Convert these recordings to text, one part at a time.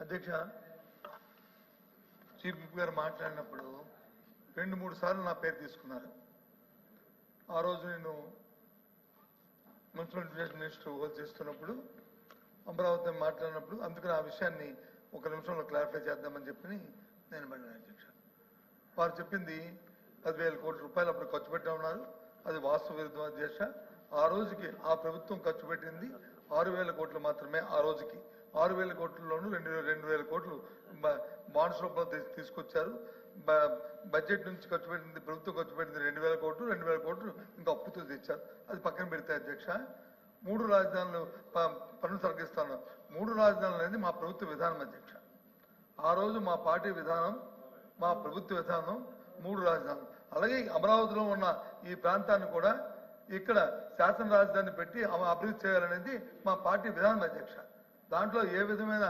అధ్యక్ష chief whip గారు మాట్లాడినప్పుడు రెండు మూడు సార్లు నా పేరు తీసుకున్నారు. ఆ రోజు నేను మున్సిపల్ ఎడ్యుకేషన్ మినిస్టర్ హోల్ చేస్తున్నప్పుడు అమరావతి మాట్లాడినప్పుడు అందుకని ఆ విషయాన్ని ఒక నిమిషంలో క్లారిఫై చేద్దామని చెప్పి నేను వెళ్ళాను అధ్యక్ష. వారు చెప్పింది పదివేల కోట్ల రూపాయలు అప్పుడు ఖర్చు పెట్టా ఉన్నారు. అది వాస్తవ విరుద్ధం అధ్యక్ష. ఆ రోజుకి ఆ ప్రభుత్వం ఖర్చు పెట్టింది ఆరు వేల కోట్లు మాత్రమే ఆ రోజుకి. ఆరు వేల కోట్లలోనూ రెండు రెండు వేల కోట్లు బాండ్స్ రూపంలో తీసుకొచ్చారు. బ- బడ్జెట్ నుంచి ఖర్చు పెట్టింది ప్రభుత్వం ఖర్చు పెట్టింది రెండు వేల కోట్లు రెండు వేల కోట్లు ఇంకా అప్పుతో తెచ్చారు. అది పక్కన పెడితే అధ్యక్ష మూడు రాజధానులు ప- పన్ను తగ్గిస్తాను మూడు రాజధానులు అనేది మా ప్రభుత్వ విధానం అధ్యక్ష. ఆ రోజు మా పార్టీ విధానం మా ప్రభుత్వ విధానం మూడు రాజధానులు. అలాగే అమరావతిలో ఉన్న ఈ ప్రాంతాన్ని కూడా ఇక్కడ శాసన రాజధాని పెట్టి అభివృద్ధి చేయాలనేది మా పార్టీ విధానం అధ్యక్ష. దాంట్లో ఏ విధమైన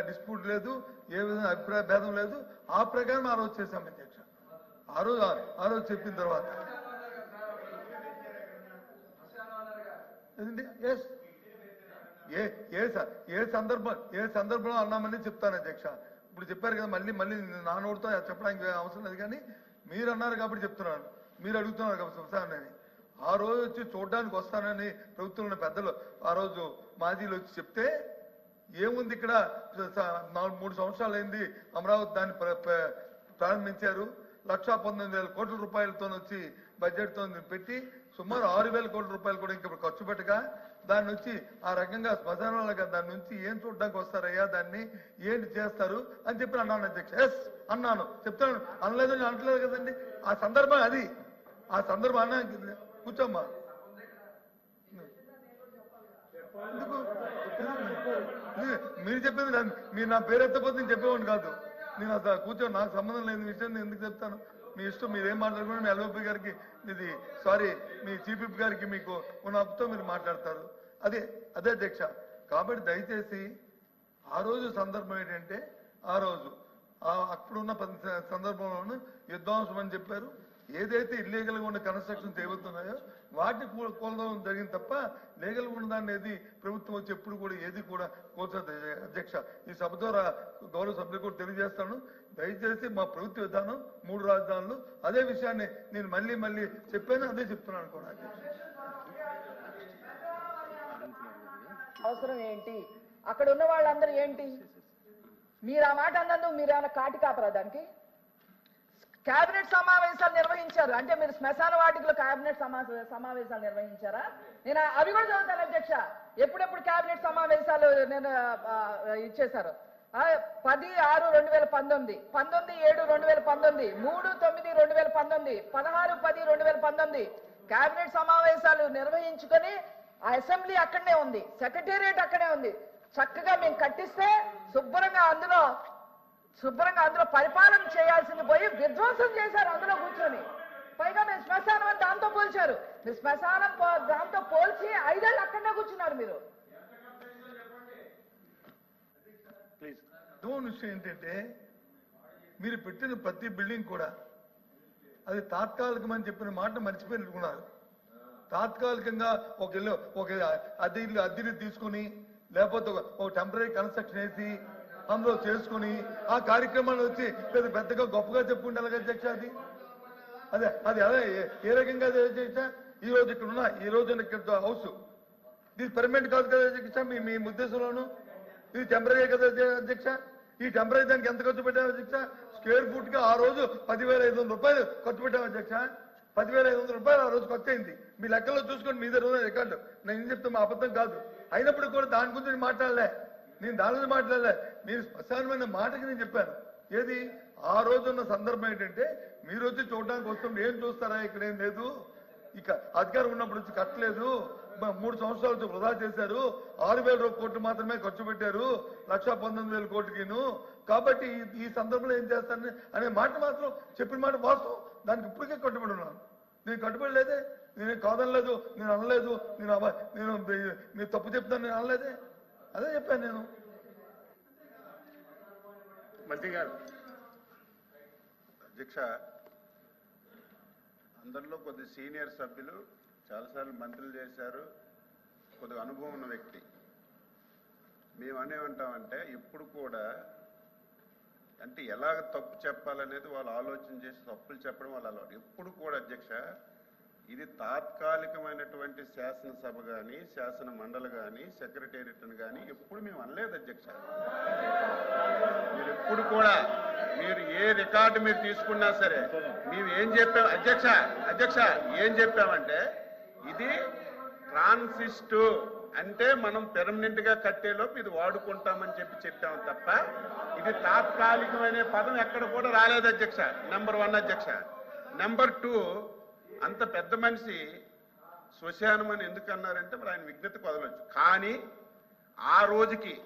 డిస్ప్యూట్ లేదు ఏ విధమైన అభిప్రాయ భేదం లేదు. ఆ ప్రకారం ఆ రోజు చేశాం అధ్యక్ష. ఆ రోజు ఆ రోజు చెప్పిన తర్వాత. ఎస్ ఏ ఏ స- ఏ సందర్భం ఏ సందర్భంలో అన్నామని చెప్తాను అధ్యక్ష. ఇప్పుడు చెప్పారు కదా మళ్ళీ మళ్ళీ నా నోటితో చెప్పడానికి అవసరం లేదు కానీ మీరు అన్నారు కాబట్టి చెప్తున్నాను. మీరు అడుగుతున్నారు కాబట్టి ఆ రోజు వచ్చి చూడడానికి వస్తానని ప్రభుత్వంలో పెద్దలు ఆ రోజు మాజీలు వచ్చి చెప్తే ఏముంది ఇక్కడ? నాలుగు మూడు సంవత్సరాలు అయింది అమరావతి దాన్ని ప్ర- ప్రారంభించారు. లక్షా పంతొమ్మిది వేల కోట్ల రూపాయలతో వచ్చి బడ్జెట్తో పెట్టి సుమారు ఆరు వేల కోట్ల రూపాయలు కూడా ఇంకా ఖర్చు పెట్టగా దాని నుంచి ఆ రకంగా శ్మశానాలుగా దాని నుంచి ఏం చూడడానికి వస్తారయ్యా దాన్ని? ఏంటి చేస్తారు? అని చెప్పి అన్నాను అధ్యక్ష. ఎస్ అన్నాను. చెప్తాను అనలేదు నేను అంటలేదు కదండి. ఆ సందర్భం అది. ఆ సందర్భం అన్నా కూర్చోమ్మా. ఎందుకు? మీరు చెప్పింది మీరు నా పేరు ఎత్తపోతే నేను చెప్పేవాడిని కాదు. నేను అసలు కూర్చొని నాకు సంబంధం లేని విషయం నేను ఎందుకు చెప్తాను? మీ ఇష్టం మీరేం మాట్లాడుకున్నా మీ ఎల్ఓపి గారికి ఇది సారీ మీ చీఫ్ విప్ గారికి మీకు ఉన్న అప్పుతో మీరు మాట్లాడతారు. అదే అదే అధ్యక్ష. కాబట్టి దయచేసి ఆ రోజు సందర్భం ఏంటంటే ఆ రోజు అప్పుడున్న పది సందర్భంలోనూ యుద్ధాంశం అని చెప్పారు. ఏదైతే ఇల్లీగల్గా ఉన్న కన్స్ట్రక్షన్స్ ఏవైతున్నాయో వాటిని కూ- జరిగింది తప్ప లీగల్గా ఉన్న ఏది ప్రభుత్వం వచ్చి ఎప్పుడు కూడా ఏది కూడా కోల్చదు. అధ్యక్ష ఈ సభ ద్వారా గౌరవ సభ్యులు కూడా తెలియజేస్తాను. దయచేసి మా ప్రభుత్వ విధానం మూడు రాజధానులు అదే విషయాన్ని నేను మళ్ళీ మళ్ళీ చెప్పాను అదే చెప్తున్నాను కూడా. అవసరం ఏంటి? అక్కడ ఉన్న వాళ్ళందరూ ఏంటి? మీరు ఆ మాట అన్నందుకు మీరు ఏమైనా కాటి కాపరా దానికి? కేబినెట్ సమావేశాలు నిర్వహించారు. అంటే మీరు శ్మశాన వాటికలో కేబినెట్ సమావేశాలు నిర్వహించారా? నేను అవి కూడా చదువుతాను అధ్యక్ష. ఎప్పుడెప్పుడు కేబినెట్ సమావేశాలు నేను ఇచ్చేశారు? పది ఆరు రెండు వేల పంతొమ్మిది. పంతొమ్మిది ఏడు రెండు వేల పంతొమ్మిది. మూడు తొమ్మిది రెండు వేల పంతొమ్మిది. పదహారు పది రెండు వేల పంతొమ్మిది. కేబినెట్ సమావేశాలు నిర్వహించుకొని ఆ అసెంబ్లీ అక్కడనే ఉంది. సెక్రటేరియట్ అక్కడే ఉంది. చక్కగా మేము కట్టిస్తే శుభ్రంగా అందులో శుభ్రంగా అందులో పరిపాలన చేయాల్సింది పోయి విధ్వంసం చేశారు అందులో కూర్చొని. పైగా మీరు శ్మశానం అని దాంతో పోల్చారు. మీరు శ్మశానం దాంతో పోల్చి ఐదేళ్ళు అక్కడనే కూర్చున్నారు మీరు. ప్లీజ్. విషయం ఏంటంటే మీరు పెట్టిన ప్రతి బిల్డింగ్ కూడా అది తాత్కాలికమని చెప్పిన మాట మర్చిపోయినట్టుకున్నారు తాత్కాలికంగా ఒక ఇల్లు ఒక అద్దె ఇల్లు అద్దెని తీసుకుని లేకపోతే ఒక టెంపరీ కన్స్ట్రక్షన్ వేసి అందులో చేసుకుని ఆ కార్యక్రమాన్ని వచ్చి పెద్ద పెద్దగా గొప్పగా చెప్పుకుంటారు అధ్యక్ష అది? అదే అది అదే ఏ- రకంగా అధ్యక్ష? ఈ రోజు ఇక్కడ ఉన్న ఈ రోజు ఇక్కడ హౌస్. ఇది పర్మనెంట్ కాదు కదా అధ్యక్ష మీ మీ ఉద్దేశంలోను ఇది టెంపరీ కదా అధ్యక్ష? ఈ టెంపరీ దానికి ఎంత ఖర్చు పెట్టాం అధ్యక్ష? స్క్వేర్ ఫుట్గా ఆ రోజు పదివేల ఐదు వందల రూపాయలు ఖర్చు పెట్టాం అధ్యక్ష. పదివేల ఐదు వందల రూపాయలు ఆ రోజు ఖర్చు అయింది. మీ లెక్కలో చూసుకోండి మీ దగ్గర రికార్డు నేను ఏం చెప్తే మా అబద్ధం కాదు. అయినప్పుడు కూడా దాని గురించి నేను మాట్లాడలే. నేను దాని గురించి మాట్లాడలే. మీరు శ్మశానమైన మాటకి నేను చెప్పాను. ఏది? ఆ రోజున్న సందర్భం ఏంటంటే మీరు వచ్చి చూడడానికి వస్తుంటే ఏం చూస్తారా? ఇక్కడ ఏం లేదు. ఇక అధికారం ఉన్నప్పుడు వచ్చి కట్టలేదు. మూడు సంవత్సరాలు వృధా చేశారు. ఆరు వేల కోట్లు మాత్రమే ఖర్చు పెట్టారు. లక్ష పంతొమ్మిది వేల కోట్లకిను. కాబట్టి ఈ- సందర్భంలో ఏం చేస్తానని అనే మాట మాత్రం చెప్పిన మాట వాస్తవం. దానికి ఇప్పటికే కట్టుబడి ఉన్నాను. నేను కట్టుబడి లేదే. నేను కాదనలేదు. నేను అనలేదు. నేను నేను తప్పు చెప్తాను. నేను అనలేదే. అదే చెప్పాను నేను. మంత్రి గారు అధ్యక్ష అందరిలో కొద్ది సీనియర్ సభ్యులు చాలాసార్లు మంత్రులు చేశారు. కొద్దిగా అనుభవం ఉన్న వ్యక్తి. మేము అనేమంటామంటే ఇప్పుడు కూడా అంటే ఎలాగ తప్పు చెప్పాలనేది వాళ్ళు ఆలోచన చేసి తప్పులు చెప్పడం వాళ్ళ అలవాటు. ఎప్పుడు కూడా అధ్యక్ష ఇది తాత్కాలికమైనటువంటి శాసనసభ కానీ శాసన మండలి కానీ సెక్రటేరియట్ని కానీ ఎప్పుడు మేము అనలేదు అధ్యక్ష. మీరు ఎప్పుడు కూడా మీరు ఏ రికార్డు మీరు తీసుకున్నా సరే మేము ఏం చెప్పాం అధ్యక్ష అధ్యక్ష ఏం చెప్పామంటే ఇది ట్రాన్సిస్టు అంటే మనం పెర్మనెంట్గా కట్టేలోపు ఇది వాడుకుంటామని చెప్పి చెప్పాము తప్ప ఇది తాత్కాలికమనే పదం ఎక్కడ కూడా రాలేదు అధ్యక్ష. నెంబర్ వన్ అధ్యక్ష. నెంబర్ టూ అంత పెద్ద మనిషి శ్మశానం అని ఎందుకు అన్నారంటే మరి ఆయన విఘ్నత కొదలొచ్చు. కానీ ఆ రోజుకి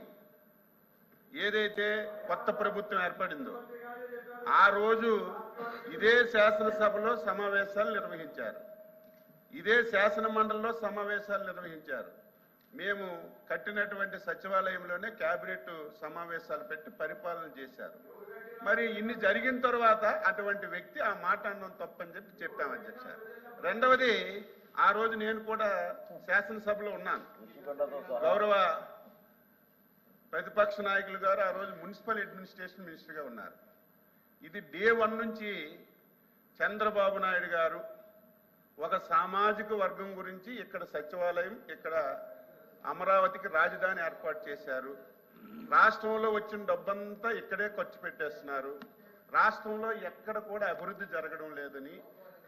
ఏదైతే కొత్త ప్రభుత్వం ఏర్పడిందో ఆ రోజు ఇదే శాసనసభలో సమావేశాలు నిర్వహించారు. ఇదే శాసన మండలిలో సమావేశాలు నిర్వహించారు. మేము కట్టినటువంటి సచివాలయంలోనే క్యాబినెట్ సమావేశాలు పెట్టి పరిపాలన చేశారు. మరి ఇన్ని జరిగిన తర్వాత అటువంటి వ్యక్తి ఆ మాట అనడం తప్పని చెప్పి చెప్పాం అధ్యక్ష. రెండవది ఆ రోజు నేను కూడా శాసనసభలో ఉన్నాను. గౌరవ ప్రతిపక్ష నాయకులు గారు ఆ రోజు మున్సిపల్ అడ్మినిస్ట్రేషన్ మినిస్టర్గా ఉన్నారు. ఇది డే వన్ నుంచి చంద్రబాబు నాయుడు గారు ఒక సామాజిక వర్గం గురించి ఇక్కడ సచివాలయం ఇక్కడ అమరావతికి రాజధాని ఏర్పాటు చేశారు. రాష్ట్రంలో వచ్చిన డబ్బంతా ఇక్కడే ఖర్చు పెట్టేస్తున్నారు. రాష్ట్రంలో ఎక్కడ కూడా అభివృద్ధి జరగడం లేదని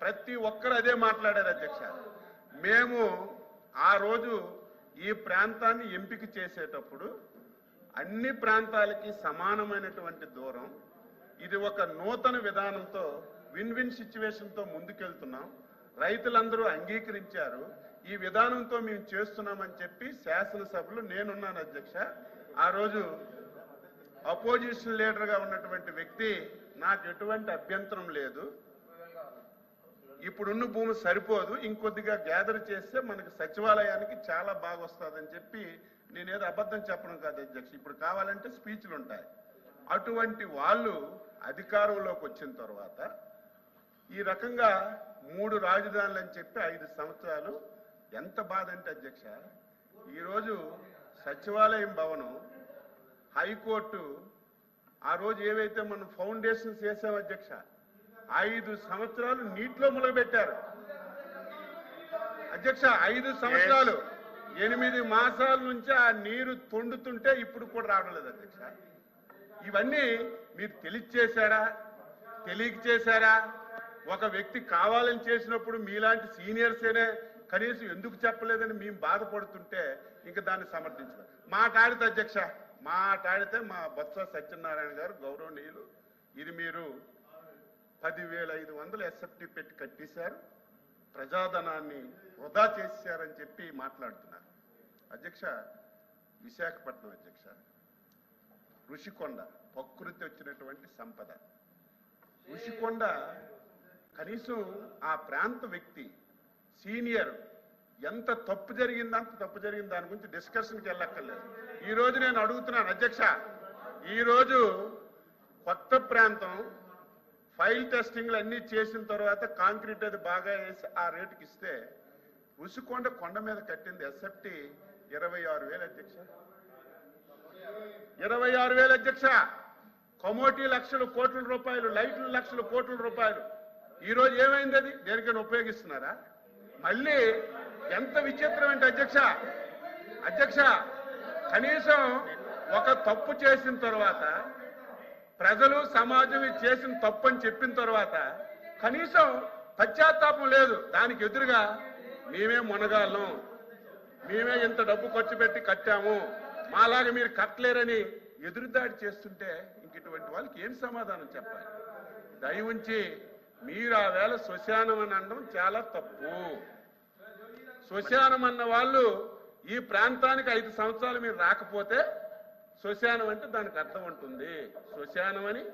ప్రతి ఒక్కరు అదే మాట్లాడారు అధ్యక్ష. మేము ఆ రోజు ఈ ప్రాంతాన్ని ఎంపిక చేసేటప్పుడు అన్ని ప్రాంతాలకి సమానమైనటువంటి దూరం ఇది ఒక నూతన విధానంతో విన్ విన్ సిచ్యువేషన్తో ముందుకెళ్తున్నాం. రైతులందరూ అంగీకరించారు. ఈ విధానంతో మేము చేస్తున్నామని చెప్పి శాసనసభలో నేనున్నాను అధ్యక్ష. ఆ రోజు అపోజిషన్ లీడర్గా ఉన్నటువంటి వ్యక్తి నాకు ఎటువంటి అభ్యంతరం లేదు. ఇప్పుడున్న భూమి సరిపోదు ఇంకొద్దిగా గ్యాదర్ చేస్తే మనకి సచివాలయానికి చాలా బాగా వస్తుందని చెప్పి నేనేదో అబద్ధం చెప్పడం కాదు అధ్యక్ష. ఇప్పుడు కావాలంటే స్పీచ్లు ఉంటాయి. అటువంటి వాళ్ళు అధికారంలోకి వచ్చిన తర్వాత ఈ రకంగా మూడు రాజధానులు అని చెప్పి ఐదు సంవత్సరాలు ఎంత బాధ అంటే అధ్యక్ష ఈరోజు సచివాలయం భవనం హైకోర్టు ఆ రోజు ఏవైతే మనం ఫౌండేషన్స్ చేసాం అధ్యక్ష ఐదు సంవత్సరాలు నీటిలో మొలగబెట్టారు అధ్యక్ష ఐదు సంవత్సరాలు. ఎనిమిది మాసాల నుంచి ఆ నీరు తొండుతుంటే ఇప్పుడు కూడా రావడం లేదు అధ్యక్ష. ఇవన్నీ మీరు తెలియచేశారా? తెలియక చేశారా ఒక వ్యక్తి కావాలని చేసినప్పుడు మీలాంటి సీనియర్సేనే కనీసం ఎందుకు చెప్పలేదని మేము బాధపడుతుంటే ఇంకా దాన్ని సమర్థించలేదు. మాట్లాడితే అధ్యక్ష మాట్లాడితే మా బొత్స సత్యనారాయణ గారు గౌరవనీయులు. ఇది మీరు పదివేల ఐదు వందలు ఎస్ఎఫ్టీ పెట్టి కట్టేశారు. ప్రజాధనాన్ని వృధా చేశారని చెప్పి మాట్లాడుతున్నారు. అధ్యక్ష విశాఖపట్నం అధ్యక్ష ఋషికొండ ప్రకృతి వచ్చినటువంటి సంపద. ఋషికొండ కనీసం ఆ ప్రాంత వ్యక్తి సీనియర్ ఎంత తప్పు జరిగిందో అంత తప్పు జరిగింది. దాని గురించి డిస్కషన్కి వెళ్ళక్కర్లేదు. ఈరోజు నేను అడుగుతున్నాను అధ్యక్ష. ఈరోజు కొత్త ప్రాంతం ఫైల్ టెస్టింగ్లు అన్ని చేసిన తర్వాత కాంక్రీట్ అది బాగా వేసి ఆ రేటుకి ఇస్తే ఉసుకొండ కొండ మీద కట్టింది ఎస్ఎఫ్టీ ఇరవై ఆరు వేలు అధ్యక్ష. ఇరవై ఆరు వేలు అధ్యక్ష. కమోటీ లక్షల కోట్ల రూపాయలు లైట్లు లక్షల కోట్ల రూపాయలు. ఈరోజు ఏమైంది అది? దేనికైనా ఉపయోగిస్తున్నారా? మళ్ళీ ఎంత విచిత్రం అంటే అధ్యక్ష అధ్యక్ష కనీసం ఒక తప్పు చేసిన తర్వాత ప్రజలు సమాజం చేసిన తప్పు అని చెప్పిన తర్వాత కనీసం పశ్చాత్తాపం లేదు. దానికి ఎదురుగా మేమే మునగాళ్ళం. మేమే ఇంత డబ్బు ఖర్చు పెట్టి కట్టాము. మాలాగా మీరు కట్టలేరని ఎదురుదాడి చేస్తుంటే ఇంక ఇటువంటి వాళ్ళకి ఏం సమాధానం చెప్పాలి? దయ ఉంచి మీరు ఆ వేళ శ్మశానం అని అనడం చాలా తప్పు. శ్మశానం అన్న వాళ్ళు ఈ ప్రాంతానికి ఐదు సంవత్సరాలు మీరు రాకపోతే శ్మశానం అంటే దానికి అర్థం ఉంటుంది. శ్మశానం అని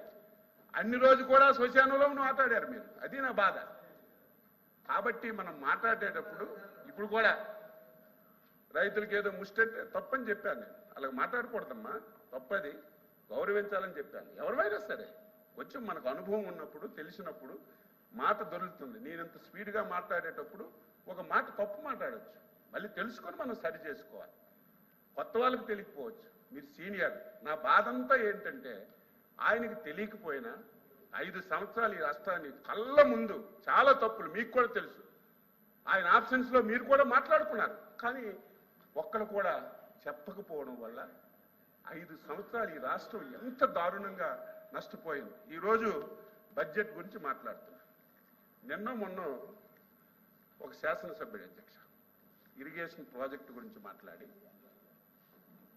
అన్ని రోజు కూడా శ్మశానంలో మాట్లాడారు మీరు. అది నా బాధ. కాబట్టి మనం మాట్లాడేటప్పుడు ఇప్పుడు కూడా రైతులకి ఏదో ముష్టంటే తప్పని చెప్పాను నేను. అలాగ మాట్లాడకూడదమ్మా. తప్పది. గౌరవించాలని చెప్పాను. ఎవరివైనా సరే కొంచెం మనకు అనుభవం ఉన్నప్పుడు తెలిసినప్పుడు మాట దొరుకుతుంది. నేనంత స్పీడ్గా మాట్లాడేటప్పుడు ఒక మాట తప్పు మాట్లాడచ్చు. మళ్ళీ తెలుసుకొని మనం సరి చేసుకోవాలి. కొత్త వాళ్ళకి తెలియకపోవచ్చు. మీరు సీనియర్. నా బాధంతా ఏంటంటే ఆయనకి తెలియకపోయినా ఐదు సంవత్సరాలు ఈ రాష్ట్రాన్ని కళ్ళ ముందు చాలా తప్పులు మీకు కూడా తెలుసు. ఆయన ఆప్షన్స్లో మీరు కూడా మాట్లాడుకున్నారు. కానీ ఒక్కరు కూడా చెప్పకపోవడం వల్ల ఐదు సంవత్సరాలు ఈ రాష్ట్రం ఎంత దారుణంగా నష్టపోయింది. ఈరోజు బడ్జెట్ గురించి మాట్లాడుతున్నాం. నిన్న మొన్న ఒక శాసనసభ్యుడు అధ్యక్ష ఇరిగేషన్ ప్రాజెక్టు గురించి మాట్లాడి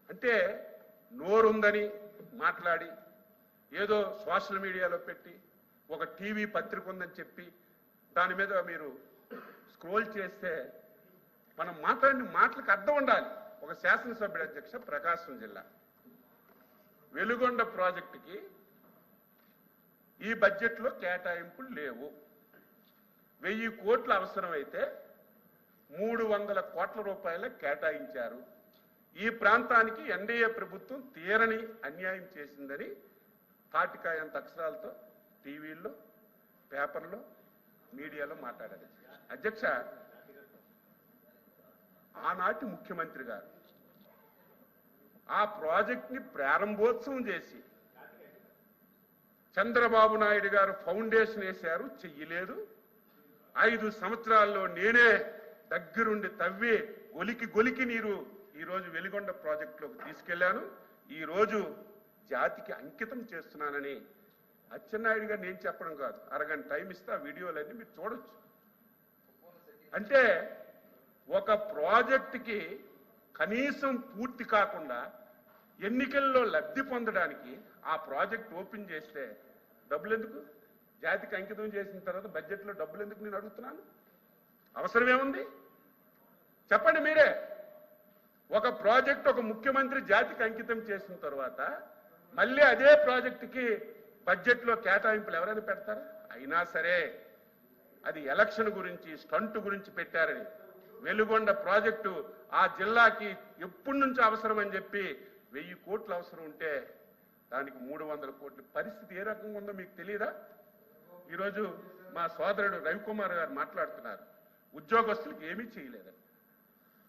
అంటే నోరుందని మాట్లాడి ఏదో సోషల్ మీడియాలో పెట్టి ఒక టీవీ పత్రిక ఉందని చెప్పి దాని మీద మీరు స్క్రోల్ చేస్తే మనం మాట్లాడిన మాటలకు అర్థం ఉండాలి. ఒక శాసనసభ్యుడు అధ్యక్ష ప్రకాశం జిల్లా. వెలుగొండ ప్రాజెక్టుకి ఈ బడ్జెట్లో కేటాయింపులు లేవు. వెయ్యి కోట్లు అవసరమైతే మూడు వందల కోట్ల రూపాయల కేటాయించారు. ఈ ప్రాంతానికి ఎన్డీఏ ప్రభుత్వం తీరని అన్యాయం చేసిందని తాటికాయంత అక్షరాలతో టీవీల్లో పేపర్లో మీడియాలో మాట్లాడారు. అధ్యక్ష ఆనాటి ముఖ్యమంత్రి గారు ఆ ప్రాజెక్ట్ని ప్రారంభోత్సవం చేసి చంద్రబాబు నాయుడు గారు ఫౌండేషన్ వేశారు చెయ్యలేదు. ఐదు సంవత్సరాల్లో నేనే దగ్గరుండి తవ్వి గొలికి గొలికి నీరు ఈరోజు వెలిగొండ ప్రాజెక్టులోకి తీసుకెళ్ళాను ఈ రోజు జాతికి అంకితం చేస్తున్నానని అచ్చెన్నాయుడు గారు నేను చెప్పడం కాదు. అరగంట టైం ఇస్తే వీడియోలన్నీ మీరు చూడొచ్చు. అంటే ఒక ప్రాజెక్టుకి కనీసం పూర్తి కాకుండా ఎన్నికల్లో లబ్ధి పొందడానికి ఆ ప్రాజెక్ట్ ఓపెన్ చేస్తే డబ్బులు ఎందుకు? జాతికి అంకితం చేసిన తర్వాత బడ్జెట్లో డబ్బులు ఎందుకు నేను అడుగుతున్నాను? అవసరమేముంది? చెప్పండి మీరే. ఒక ప్రాజెక్ట్ ఒక ముఖ్యమంత్రి జాతికి అంకితం చేసిన తర్వాత మళ్ళీ అదే ప్రాజెక్టుకి బడ్జెట్లో కేటాయింపులు ఎవరైనా పెడతారా? అయినా సరే అది ఎలక్షన్ గురించి స్టంట్ గురించి పెట్టారని. వెలుగొండ ప్రాజెక్టు ఆ జిల్లాకి ఎప్పటి నుంచి అవసరం అని చెప్పి వెయ్యి కోట్లు అవసరం ఉంటే దానికి మూడు వందల కోట్లు పరిస్థితి ఏ రకంగా ఉందో మీకు తెలియదా ఈరోజు మా సోదరుడు రవికుమార్ గారు మాట్లాడుతున్నారు. ఉద్యోగస్తులకు ఏమీ చేయలేదట.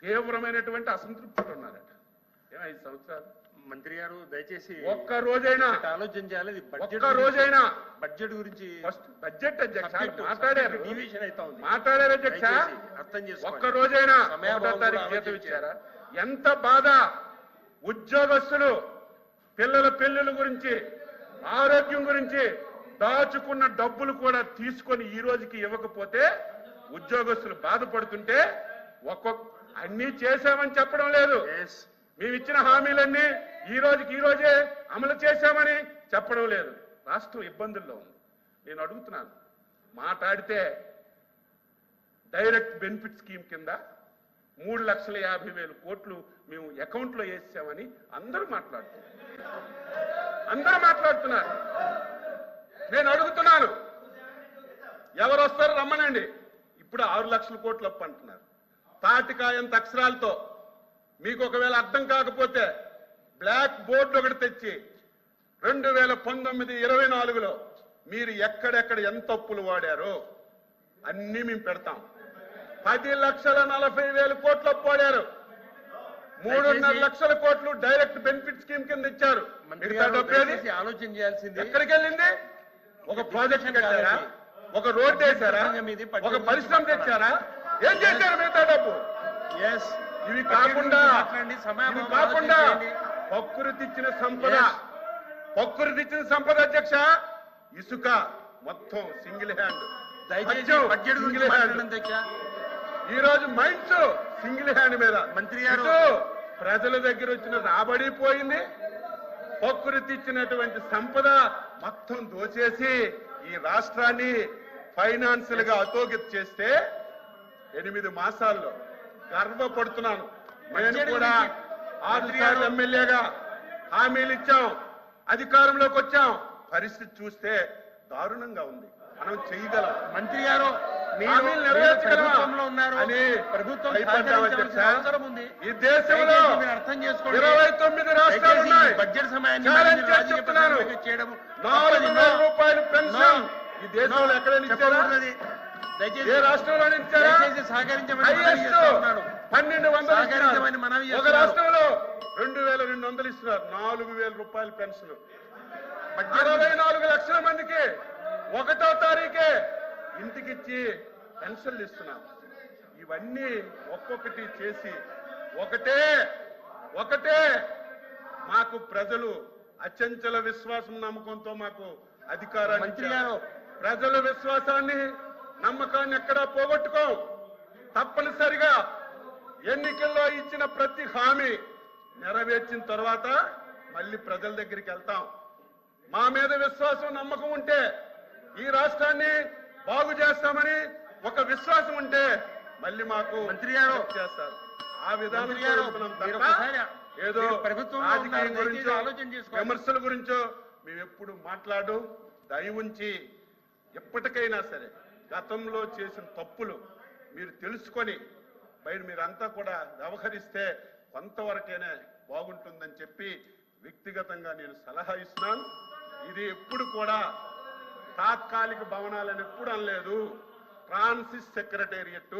తీవ్రమైనటువంటి అసంతృప్తులు ఉన్నారట. ఐదు సంవత్సరాలు? మంత్రి గారు దయచేసి ఒక్క రోజైనా ఆలోచన చేయాలి. ఒక్క రోజైనా. బడ్జెట్ గురించి ఫస్ట్ బడ్జెట్ అధ్యక్ష మాట్లాడారు. deviation అవుతా ఉంది. మాట్లాడారు అధ్యక్ష. అర్థం చేసుకోండి. ఒక్క రోజైనా తారీఖు జీతం. ఇచ్చారా? ఎంత బాధ. ఉద్యోగస్తులు పిల్లల పెళ్ళిళ్ళ గురించి ఆరోగ్యం గురించి దాచుకున్న డబ్బులు కూడా తీసుకొని ఈ రోజుకి ఇవ్వకపోతే ఉద్యోగస్తులు బాధపడుతుంటే ఒక్కొక్క అన్ని చేశామని చెప్పడం లేదు. మేము ఇచ్చిన హామీలన్నీ ఈ రోజుకి ఈ రోజే అమలు చేశామని చెప్పడం లేదు. రాష్ట్రం ఇబ్బందుల్లో ఉంది. నేను అడుగుతున్నాను మాట్లాడితే డైరెక్ట్ బెనిఫిట్ స్కీమ్ కింద మూడు లక్షల యాభై వేలు కోట్లు మేము అకౌంట్లో వేసామని అందరూ మాట్లాడుతున్నారు. అందరూ మాట్లాడుతున్నారు. నేను అడుగుతున్నాను. ఎవరు వస్తారో రమ్మనండి. ఇప్పుడు ఆరు లక్షల కోట్లు అప్పు అంటున్నారు. తాటికాయంత అక్షరాలతో మీకు ఒకవేళ అర్థం కాకపోతే బ్లాక్ బోర్డు ఒకటి తెచ్చి రెండు వేల పంతొమ్మిది ఇరవై నాలుగులో మీరు ఎక్కడెక్కడ ఎంత అప్పులు వాడారో అన్నీ మేము పెడతాం. పది లక్షల నలభై వేల కోట్లు అప్పు వాడారు. మూడున్నర లక్షల కోట్లు డైరెక్ట్ బెనిఫిట్ స్కీమ్ కింద ఇచ్చారు. ఆలోచన చేయాల్సింది ఎక్కడికి వెళ్ళింది? ఒక ప్రాజెక్ట్ కట్టారా. ఒక రోడ్ పట్టు ఒక పరిశ్రమ తెచ్చారా? ఏం చేశారు మిగతా డబ్బు? ఎస్ ఇవి కాకుండా ఇవి కాకుండా ప్రకృతి ఇచ్చిన సంపద. Yes. ప్రకృతి ఇచ్చిన సంపద అధ్యక్ష ఇసుక మొత్తం సింగిల్ హ్యాండ్ మాట్లాడండి అధ్యక్ష. ఈ రోజు మైండ్స్ సింగిల్ హ్యాండ్ మీద. మంత్రి గారు. ప్రజల దగ్గర వచ్చిన రాబడి పోయింది. ప్రకృతి ఇచ్చినటువంటి సంపద మొత్తం దోచేసి ఈ రాష్ట్రాన్ని ఫైనాన్షియల్గా అతోగతి చేస్తే ఎనిమిది మాసాల్లో గర్వపడుతున్నాను నేను కూడా గురించి ఆరు మంత్రి సార్లు గారు. ఎమ్మెల్యేగా హామీలు ఇచ్చాం. అధికారంలోకి వచ్చాం. పరిస్థితి చూస్తే దారుణంగా ఉంది. మనం చేయగలం. మంత్రి గారు హామీలు నెరవేర్చగలమా? ప్రభుత్వంలో ఉన్నారు అని ప్రభుత్వం భయపడ్డాం సహకరించవలసిన అధ్యక్ష. అవసరం ఉంది ఈ దేశంలో దయచేసి మీరు అర్థం చేసుకోండి ఇరవై తొమ్మిది రాష్ట్రాలు దయచేసి ఉన్నాయి ఈ బడ్జెట్ సమయాన్ని ఛాలెంజ్ మీరు చేసి రాజకీయ చెప్తున్నాను. ప్రచారంగా చేయడం నాలుగు తప్పది. వేల No. రూపాయలు పెన్షన్ No. ఈ దేశంలో No. ఎక్కడైనా ఇచ్చారా చెప్పకూడదు. దయచేసి ఏ రాష్ట్రంలో ఇచ్చారా దయచేసి సహకరించమని మనవి హైయెస్ట్ చేస్తా ఉన్నాను. పన్నెండు వందలు సహకరించమని మనవి ఇస్తున్నారు. ఒక చేస్తున్నారు. రాష్ట్రంలో రెండు వేల రెండు వందలు ఇస్తున్నారు నాలుగు వేల రూపాయల పెన్షన్ అరవై నాలుగు లక్షల మందికి ఒకటో తారీఖే ఇంటికిచ్చి పెన్షన్లు ఇస్తున్నాం. ఇవన్నీ ఒక్కొక్కటి చేసి ఒకటే ఒకటే మాకు ప్రజలు అచంచల విశ్వాసం నమ్మకంతో మాకు అధికారాన్ని. ప్రజల విశ్వాసాన్ని నమ్మకాన్ని ఎక్కడా పోగొట్టుకోం తప్పనిసరిగా ఎన్నికల్లో ఇచ్చిన ప్రతి హామీ నెరవేర్చిన తర్వాత మళ్ళీ ప్రజల దగ్గరికి వెళ్తాం. మా మీద విశ్వాసం నమ్మకం ఉంటే ఈ రాష్ట్రాన్ని బాగు చేస్తామని ఒక విశ్వాసం ఉంటే మళ్ళీ మాకు మంత్రి గారు. చేస్తారు ఆ విధానం ఏదో గురించో చేసుకోండి. విమర్శల గురించో మేము ఎప్పుడు మాట్లాడు దయ ఉంచి ఎప్పటికైనా సరే గతంలో చేసిన తప్పులు మీరు తెలుసుకొని బయట మీరంతా కూడా వ్యవహరిస్తే కొంతవరకైనా బాగుంటుందని చెప్పి వ్యక్తిగతంగా నేను సలహా ఇస్తున్నాను ఇది ఎప్పుడు కూడా తాత్కాలిక భవనాలని ఎప్పుడు అనలేదు. ట్రాన్సిస్ సెక్రటేరియట్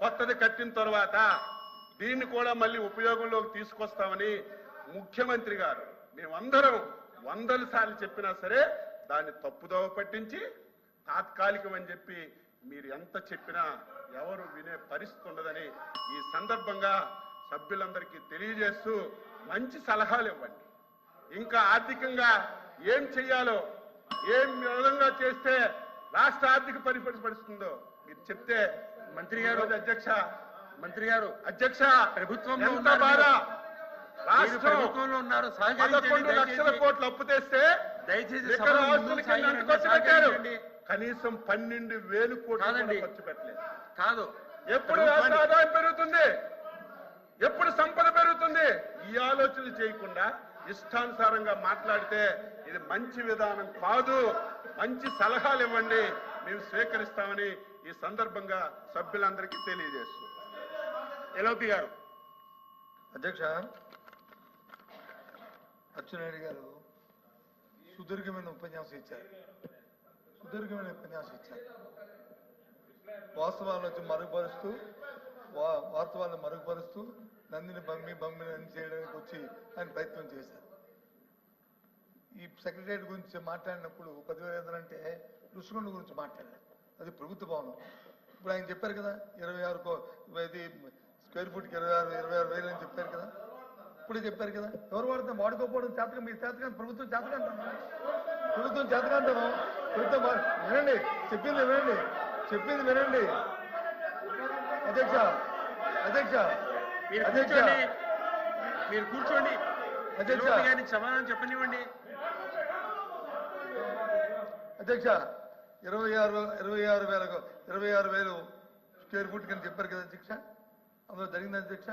కొత్తది కట్టిన తర్వాత దీన్ని కూడా మళ్ళీ ఉపయోగంలోకి తీసుకొస్తామని ముఖ్యమంత్రి గారు మేమందరం వందల సార్లు చెప్పినా సరే దాన్ని తప్పుదోవ పట్టించి తాత్కాలికం అని చెప్పి మీరు ఎంత చెప్పినా ఎవరు వినే పరిస్థితి ఉండదని ఈ సందర్భంగా సభ్యులందరికీ తెలియజేస్తూ మంచి సలహాలు ఇవ్వండి. ఇంకా ఆర్థికంగా ఏం చెయ్యాలో ఏం విధంగా చేస్తే రాష్ట్ర ఆర్థిక పరిస్థితి పడుతుందో మీరు చెప్తే మంత్రి గారు. అధ్యక్ష మంత్రి గారు అధ్యక్ష ప్రభుత్వంలో ఎంత ఉన్నారు బాధ ప్రభుత్వంలో పదకొండు లక్షల. కోట్లు అప్పు తెస్తే దయచేసి. కనీసం పన్నెండు వేలు కోట్లు. ఖర్చు పెట్టలేదు కాదు ఎప్పుడు ఆదాయం పెరుగుతుంది ఎప్పుడు సంపద పెరుగుతుంది ఈ ఆలోచనలు చేయకుండా ఇష్టానుసారంగా మాట్లాడితే ఇది మంచి విధానం కాదు. మంచి సలహాలు ఇవ్వండి. మేము స్వీకరిస్తామని ఈ సందర్భంగా సభ్యులందరికీ తెలియజేస్తున్నాం ఎలోపి గారు. అధ్యక్ష అచ్చెన్నాయుడు గారు సుదీర్ఘమైన ఉపన్యాసం ఇచ్చారు. సుదీర్ఘమైన ఉపన్యాసం ఇచ్చారు. వాస్తవాలను వచ్చి మరుగుపరుస్తూ వా- వాస్తవాలను మరుగుపరుస్తూ నందిని బమ్మి బమ్మి నంది చేయడానికి వచ్చి ఆయన ప్రయత్నం చేశారు. ఈ సెక్రటరీ గురించి మాట్లాడినప్పుడు పదివేల ఐదు అంటే ఋషికొండ గురించి మాట్లాడారు. అది ప్రభుత్వ భవనం. ఇప్పుడు ఆయన చెప్పారు కదా ఇరవై ఆరు ఇది స్క్వేర్ ఫీట్కి ఇరవై ఆరు ఇరవై ఆరు వేలు అని చెప్పారు కదా. ఇప్పుడే చెప్పారు కదా ఎవరు వాడితే వాడుకోకపోవడం చేతకం మీ చేతకం ప్రభుత్వం చేతగా ప్రభుత్వం చేతగా ప్రభుత్వం వినండి చెప్పింది వినండి చెప్పింది వినండి. అధ్యక్ష అధ్యక్ష. మీరు కూర్చోండి. మీరు కూర్చోండి. గారికి సమాధానం చెప్పనివ్వండి. అధ్యక్ష ఇరవై ఆరు ఇరవై ఆరు వేల ఇరవై ఆరు వేలు స్క్వేర్ ఫుట్ కింద చెప్పారు కదా అధ్యక్ష? అందులో జరిగింది అధ్యక్ష?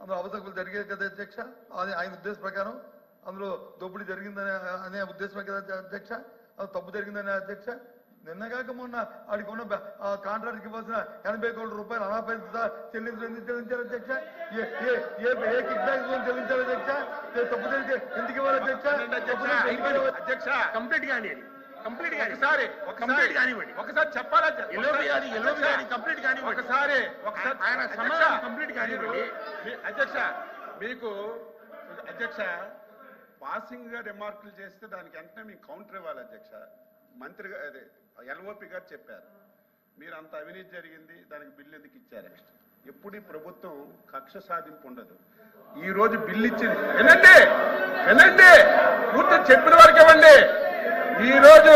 అందులో అవతకులు జరిగేది కదా అధ్యక్ష? అది ఆయన ఉద్దేశ ప్రకారం అందులో దోపిడీ జరిగిందనే అనే ఉద్దేశమే కదా అధ్యక్ష? అది తప్పు జరిగిందనే అధ్యక్ష? నిన్నగాక మొన్న ఆడికి ఉన్న ఆ కాంట్రాక్ట్కి ఇవ్వాల్సిన ఎనభై కోట్ల రూపాయలు అనాపరిత చెల్లించడం ఎందుకు చెల్లించారు అధ్యక్ష ఏ ఏ ఏ ఏ కిక్ బ్యాక్స్ చెల్లించారు అధ్యక్ష తప్పు జరిగితే ఎందుకు ఇవ్వాలి అధ్యక్ష? అధ్యక్ష. కంప్లీట్ కానివ్వండి. కంప్లీట్ ఒకసారి కంప్లీట్ కానివ్వండి. ఒకసారి చెప్పాలా గారి గారి కంప్లీట్ కానివ్వండి. ఒకసారి ఒకసారి. ఆయన అధ్యక్ష, సమాధానం కంప్లీట్ కానివ్వండి. అధ్యక్ష మీకు అధ్యక్ష పాసింగ్గా రిమార్కులు చేస్తే దానికి వెంటనే మీకు కౌంటర్ ఇవ్వాలి అధ్యక్ష. మంత్రి అదే ఎల్ఓపి గారు చెప్పారు. మీరు అంత అవినీతి జరిగింది దానికి బిల్లు ఎందుకు ఇచ్చారు? ఎప్పుడు ప్రభుత్వం కక్ష సాధింపు ఉండదు. ఈ రోజు బిల్లు ఇచ్చింది. వినండి వినండి పూర్తి చెప్పిన వరకు ఇవ్వండి. ఈరోజు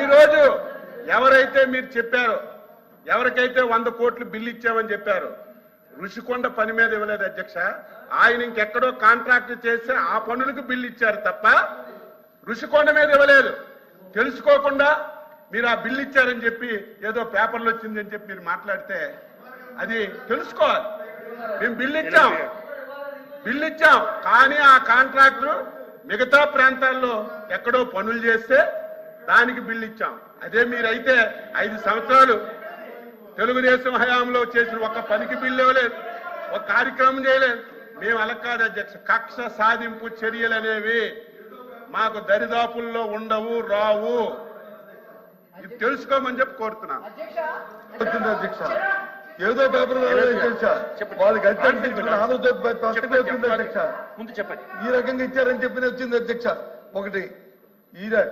ఈరోజు ఎవరైతే మీరు చెప్పారో ఎవరికైతే వంద కోట్లు బిల్లు ఇచ్చామని చెప్పారు ఋషికొండ పని మీద ఇవ్వలేదు అధ్యక్ష. ఆయన ఇంకెక్కడో కాంట్రాక్ట్ చేస్తే ఆ పనులకు బిల్లు ఇచ్చారు తప్ప ఋషికొండ మీద ఇవ్వలేదు. తెలుసుకోకుండా మీరు ఆ బిల్లు ఇచ్చారని చెప్పి ఏదో పేపర్లు వచ్చిందని చెప్పి మీరు మాట్లాడితే అది తెలుసుకోవాలి. మేము బిల్లు ఇచ్చాం. బిల్లు ఇచ్చాం. కానీ ఆ కాంట్రాక్టర్ మిగతా ప్రాంతాల్లో ఎక్కడో పనులు చేస్తే దానికి బిల్లు ఇచ్చాం. అదే మీరైతే ఐదు సంవత్సరాలు తెలుగుదేశం హయాంలో చేసిన ఒక పనికి బిల్లు ఇవ్వలేదు. ఒక కార్యక్రమం చేయలేదు. మేము అలా కాదు అధ్యక్ష. కక్ష సాధింపు చర్యలు అనేవి మాకు దరిదాపుల్లో ఉండవు రావు. ఇది తెలుసుకోమని చెప్పి కోరుతున్నాను. అధ్యక్ష వచ్చింది అధ్యక్ష ఏదో పేపర్ అధ్యక్ష. వాళ్ళకి అధ్యక్ష. ముందు చెప్పండి. ఈ రకంగా ఇచ్చారని చెప్పి వచ్చింది అధ్యక్ష. ఒకటి ఈ ర-